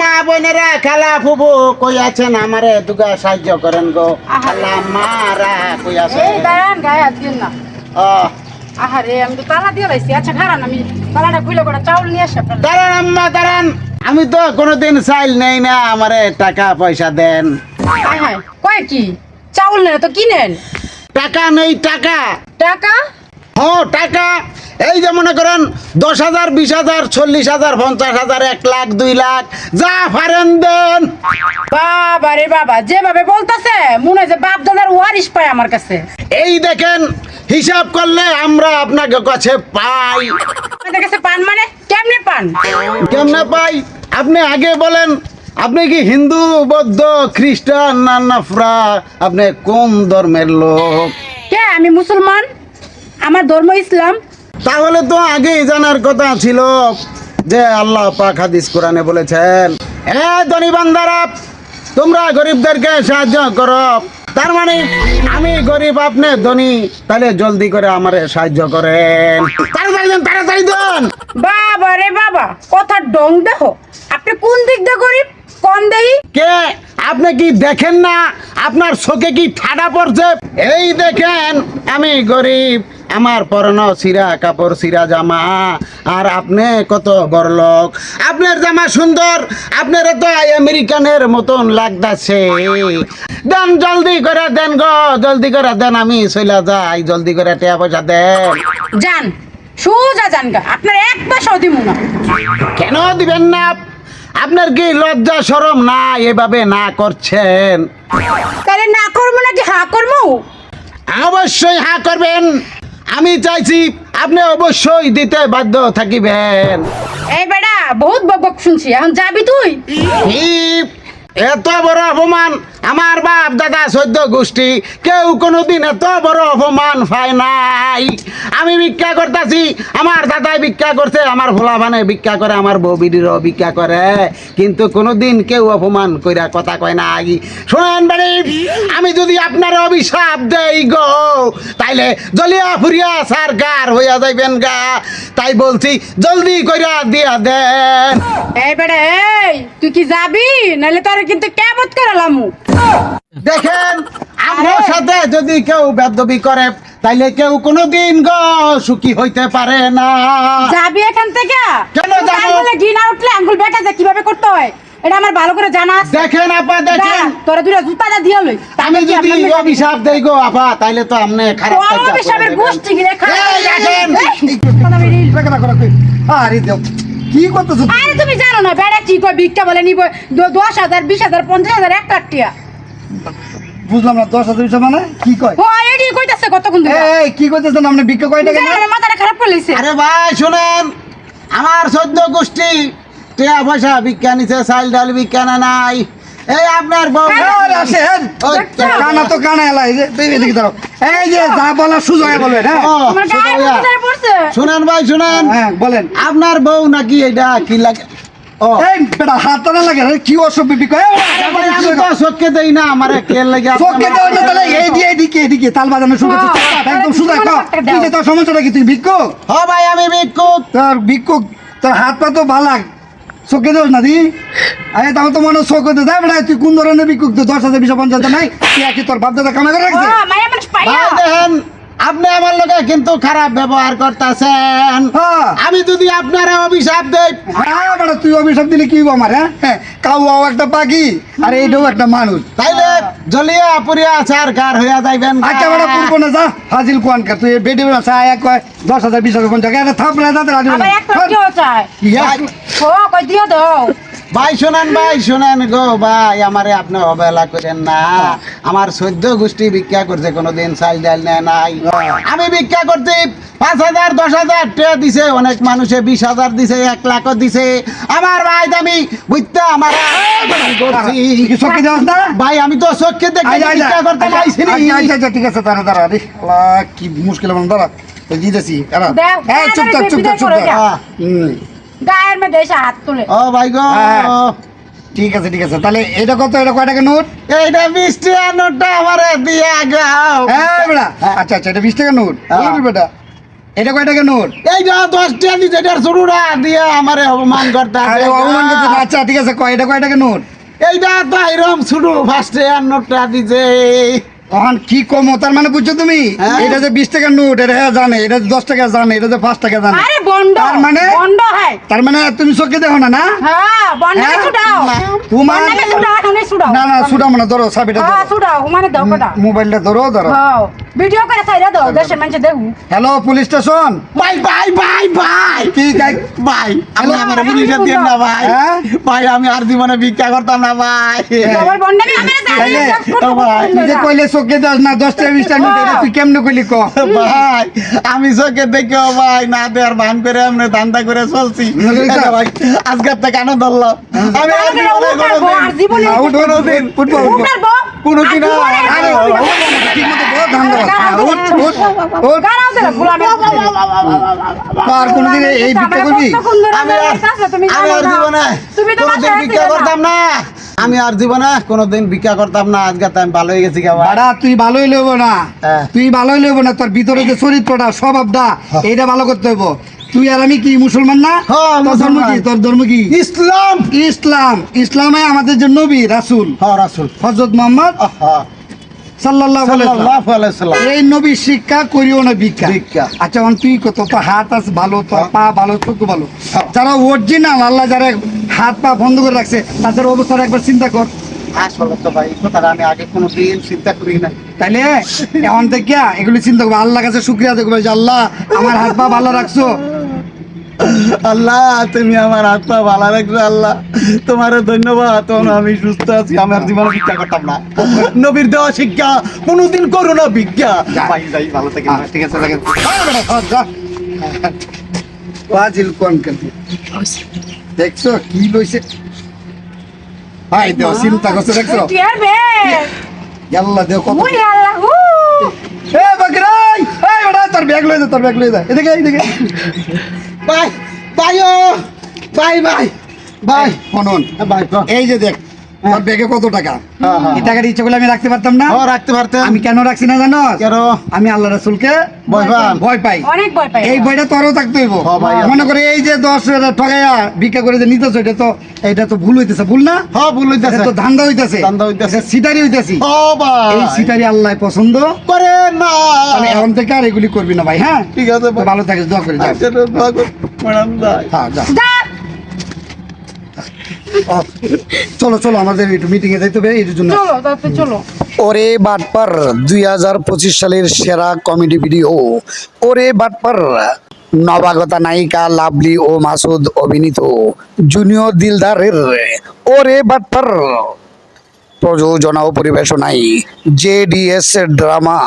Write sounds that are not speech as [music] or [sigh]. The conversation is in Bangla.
মা বোনেরা খালা ফুবু কই আছেন আমারে? দুগা সাহায্য করেন গো। খালা মারা কই আছেন এই দাঁড়ান গায়ে হাত দিন না। ও। আহারে আমি তো তালা দিয়ে লাইছি। আচ্ছা খারান আমি তালাটা খুলে করে চাউল নিয়ে আসি দাঁড়ান আম্মা দাঁড়ান। আমি তো কোনোদিন চাইল নেই না আমারে টাকা পয়সা দেন। কয় কি? চাউল নেন তো কিনেন টাকা নেই টাকা। টাকা? হ টাকা। এই যে মনে করেন দশ হাজার বিশ হাজার চল্লিশ হাজার পঞ্চাশ হাজার এক লাখ দুই লাখ যা পারেন দেন। বাবা রে বাবা যেভাবে বলতাছে মনে হয় যে বাপ দাদার ওয়ারিশ পায় আমার কাছে। এই দেখেন হিসাব করলে আমরা আপনাকে কাছে পাই। কাছে পান মানে? কেমনে পান? কেমনে পাই? আপনি আগে বলেন আপনি কি হিন্দু বৌদ্ধ খ্রিস্টান না নাফরা আপনি কোন ধর্মের লোক? কে আমি মুসলমান? আমার ধর্ম ইসলাম। তাহলে তো আগেই জানার কথা ছিল যে আল্লাহ পাক হাদিস কোরআনে বলেছেন এ ধনী বান্দারা তোমরা গরিবদেরকে সাহায্য করো। তার মানে আমি গরিব আপনি ধনী তাহলে জলদি করে আমারে সাহায্য করেন। তাড়াতাড়ি দেন তাড়াতাড়ি দেন বাবা রে বাবা কথা ডং দেখো আপনি কোন দিক দিয়ে গরিব? কোন দেই কে? আপনি কি দেখেন না? আপনার চোখে কি ঠাডা পড়ছে? এই দেখেন আমি গরিব। আমার পরনো সিরা কাপড় সিরা জামা আর আপনি কত বড় লোক আপনার জামা সুন্দর আপনার তো আমেরিকানের মতন লাগতাছে। দেন জলদি করে দেন গো জলদি করে দেন আমি চলে যাই জলদি করে টাকা পয়সা দেন। যান সোজা যান গা আপনার এক পয়সাও দিব না। কেন দিবেন না? আপনার কি লজ্জা সরম না এভাবে না করছেন। তাহলে না করব নাকি হা করব? অবশ্যই হ্যাঁ করবেন। আমি চাইছি আপনি অবশ্যই দিতে বাধ্য থাকিবেন। এই বেড়া বহুত বক বক শুনছি। এখন যাবি তুই? এত বড় অপমান। আমার বাপ দাদা সদ্য গোষ্ঠী, কেউ কোনোদিন এত বড় অপমান পায় নাই। আমি ভিক্ষা করতেছি, আমার দাদাই ভিক্ষা করছে, আমার ভোলা ভানে ভিক্ষা করে, আমার বউ বিডিরও ভিক্ষা করে। কিন্তু কোনোদিন কেউ অপমান কইরা কথা কয় নাই। শোনেন বাড়ি, আমি যদি আপনার অভিশাপ দেই গো, তাইলে জলিয়া ফুরিয়া সারকার হইয়া যাইবেন গা। তাই বলছি, জলদি কইরা দিয়া দেন। এই এই, তুই কি যাবি? নাহলে তোর কিন্তু কেমত করালামু দেখেন আপনার সাথে যদি কেউ বেদবি করে তাইলে কেউ কোনোদিন গো সুখী হইতে পারে না। যাবি এখান থেকে? কেন যাব? আঙ্গুলে ঘি না উঠলে আঙ্গুল বেটা যায় কীভাবে করতে হয়? এটা আমার ভালো করে জানা আছে। দেখেন আপা দেখেন। তোরা দুটা জুতা দা দিয়ে লই। আমি যদি অভিশাপ দেই গো আপা তাইলে তো আপনি খারাপ কাজ করে অভিশাপের গোষ্ঠী গিলে খারাপ এই আসেন। আরে দেও কি করতেছো আরে তুমি জানো না বেড়া কি কয় ভিক্ষা বলে নিব দ- দশ হাজার বিশ হাজার পঞ্চাশ হাজার এক লাখ টিয়া বুঝলাম না দশ হাজার বিষয় মানে? কি কয়? ও এডি কইতাছে কতক্ষণ ধরে? এই কি আপনি বিক্রি কয় টাকা জানো না, মাথাটা খারাপ করে লইছে। আরে ভাই শুনেন আমার সদ্য গোষ্ঠী টিয়া পয়সা বিজ্ঞান নিছে চাল ডাল বিজ্ঞান নাই। এই আপনার বউ আসেন। কানা তো কানা এলা এই যে এদিকে এই যে যা বলার বলবেন হ্যাঁ? শুনেন ভাই শুনেন। হ্যাঁ বলেন। আপনার বউ নাকি এটা কি লাগে এই বেটা হাত টানা লাগে আরে কি অসভ্য বিক্রি আরে ভাই, আমি তো চোখকে দেই না আমারে কেল লাগে আপনার চোখে দেওয়া না তাহলে এই দিয়ে এদিকে এদিকে তাল বাজানো শুরু করছে। একদম সুজা কর একটা কি দাও। যে তোর সমস্যাটা কি তুই ভিক্ষুক? হ ভাই আমি ভিক্ষুক। তোর ভিক্ষুক তোর হাত পা তো ভালো চোখে দোষ না দি? আরে তাহলে তো মনে চোখে দে দেয় বেটা তুই কোন ধরনের তুই দশ হাজার বিশ পঞ্চাশ নাই? তুই কি তোর বাপ দাদা কামে করে ও রাখছে মায়া মানুষ পাইয়া ভাই দেখেন আপনি আমার লগে কিন্তু খারাপ ব্যবহার করতেছেন। হ্যাঁ। আমি যদি আপনারা অভিশাপ দেই হ্যাঁ তুই অভিশাপ দিলে কি আমার হ্যাঁ? হ্যাঁ। কাউ একটা পাখি আর এইটাও একটা মানুষ। তাইলে জলিয়া পুরিয়া চার কার হইয়া যাইবেন। আচ্ছা বেটা পুরবো না যা হাজিল কোয়ানকা তুই বেডি বেড়া চা এক কয় দশ হাজার বিশ হাজার পঞ্চাশ একটা থাপ না তাতে রাজি আবার একটা কেউ চায়। ও কই দিও দাও। ভাই শোনেন ভাই শোনেন গো ভাই আমারে আপনি অবহেলা করেন না। আমার সদ্য গোষ্ঠী ভিক্ষা করছে কোনোদিন চাল ডাল নেয় নাই। আমি ভিক্ষা করতে পাঁচ হাজার দশ হাজার টাকা দিছে অনেক মানুষে বিশ হাজার দিছে এক লাখও দিছে। আমার ভাই আমি বুঝতে আমার ভাই আমি তো চোখকে দেখে ভিক্ষা করতে পাইছি ঠিক আছে দাঁড়া দাঁড়া রে কি মুশকিল দাঁড়া দিতেছি দাঁড়া। চুপ থাক, চুপ থাক, চুপ গায়ের মধ্যে এসে হাত তুলে। ও ভাই গো। হ্যাঁ। ঠিক আছে ঠিক আছে। তাহলে এটা কত? এটা কয় টাকা নোট? এইটা বিশ টাকা নোটটা আমারে দিয়া গাও হ্যাঁ বেটা। আচ্ছা আচ্ছা এটা বিশ টাকা নোট। হ্যাঁ। বেটা এটা কয় টাকা নোট? এই যা দশ টাকা দিয়ে আমারে অপমান করতে অপমান করতে আচ্ছা ঠিক আছে কয় এটা কয় টাকা নোট? এইটা তো এরম শুরু ফার্স্টে আর নোটটা দিছে। তখন কি কমো? তার মানে বুঝছ তুমি? হ্যাঁ। এটা যে বিশ টাকা নোট এটা হ্যাঁ জানে এটা যে দশ টাকা জানে এটা যে পাঁচ টাকা জানে। আরে বন্ড। তার মানে? বন্ড হয়। তার মানে তুমি চোখে দেখো না না? হ্যাঁ বন্ড হ্যাঁ? ছুটাও। তোমার ছুটাও না মানে ধরো সাবিটা হ্যাঁ ধরো। ছুটাও মানে দাও মোবাইলটা ধরো ধরো। হ্যাঁ। ভিডিও করে ছাইরা দাও দেশের মানুষ দেখু হ্যালো পুলিশ স্টেশন ভাই ভাই ভাই ভাই। কি গাই- ভাই আমি আমার পুলিশে দিন না ভাই। হ্যাঁ? ভাই আমি আর জীবনে ভিক্ষা করতাম না ভাই। আমার বন্ড আমি আমার ভাই, তুই যে কইলে চোখে দাস না দশ টাকা বিশ টাকা নোট এটা তুই কেমনে কইলি ক? ভাই আমি চোখে দেখে ভাই না দেয়ার ভান করে এমনি ধান্দা করে চলছি। ভাই আজকে থেকে কেন ধরলাম। আমি আর জীবনে আর কোনোদিন কোনোদিন আর-। হ্যাঁ, কোনোদিন এই- ভিক্ষা করবি? আমি আর তুমি জীবনে কোনোদিন ভিক্ষা করতাম না। আমি আর জীবনে কোনোদিন ভিক্ষা করতাম না। আজকে আমি ভালো হয়ে গেছি বাড়া তুই ভালোই লইব না। হ্যাঁ। তুই ভালোই লইব না। তোর ভিতরে যে চরিত্রটা স্বভাবটা এইটা ভালো করতে হইব। তুই আর আমি কি মুসলমান না? হ্যাঁ, তোর ধর্ম কি? তোর ধর্ম কি? ইসলাম। ইসলাম। ইসলামে আমাদের যে নবী রাসূল। হ্যাঁ রাসূল। হযরত মুহাম্মদ? এই নবী শিক্ষা করিও না ভিক্ষা। ভিক্ষা। আচ্ছা এখন তুই কত? তো হাত আছে ভালো তোর হ্যাঁ। পা ভালো চোখ ভালো। হ্যাঁ। যারা অরিজিনাল আল্লাহ যারা হাত পা বন্ধ করে রাখছে তাদের অবস্থাটা একবার চিন্তা কর। তাইলে এখন থেকে এগুলি চিন্তা করব। আল্লাহ কাছে শুক্রিয়া দেখবে যে আল্লাহ আমার হাত পা ভালো রাখছো। আল্লাহ তুমি আমার আত্মা ভালো রাখছো আল্লাহ। তোমার ধন্যবাদ। তখন আমি সুস্থ আছি আমার জীবনে ভিক্ষা করতাম না। নবীর দেওয়া শিক্ষা কোনোদিন করো না ভিক্ষা। ভাই যাই ভালো থেকে হ্যাঁ, ঠিক আছে ওয়াজিল কোন দেখছ কি লইছে হাই দেও চিন্তা করছ দেখছ? আল্লাহ দেও কত এ বকরাই! এই ওটা তোর ব্যাগ লই যা তোর ব্যাগ লই যা। এদিকে এদিকে। ভাই বাই ও বাই বাই বাই শুনুন বাই। এই যে দেখ তোর ব্যাগে কত টাকা? হ্যাঁ, হ্যাঁ। এই টাকার ইচ্ছে করলে আমি রাখতে পারতাম না। ও রাখতে আমি কেন রাখছি না জানো? কেন? আমি আল্লাহ রাসূলকে ভয় ভয় পাই। অনেক ভয় পাই। এই বইটা তোরও থাকতে হইব। হ্যাঁ মনে করে এই যে দশ ভিক্ষা করে যে নিতেছ এটা তো এটা তো ভুল হইতেছে ভুল না? হ্যাঁ ভুল এটা হইতাছে তো ধান্দা হইতেছে। ধান্দা হইতাছে। সিটারি হইতেছি। ও এই সিটারি আল্লাহ পছন্দ। করে না। তাহলে এখন থেকে আর এগুলি করবি না ভাই হ্যাঁ? ঠিক আছে ভালো থাকিস দোয়া করে যা দোয়া কর। হ্যাঁ যা যা ও, [laughs] চলো চলো আমাদের একটু মিটিং এ যাইতে হবে এই জন্য। চলো তাতে চলো। ওরে বাটপার দুই হাজার পঁচিশ সালের সেরা কমেডি ভিডিও ওরে বাটপার নবাগতা নায়িকা লাভলি ও মাসুদ অভিনীত জুনিয়র দিলদারের। ওরে বাটপার প্রযোজনা ও পরিবেশনায় জেডিএস ড্রামা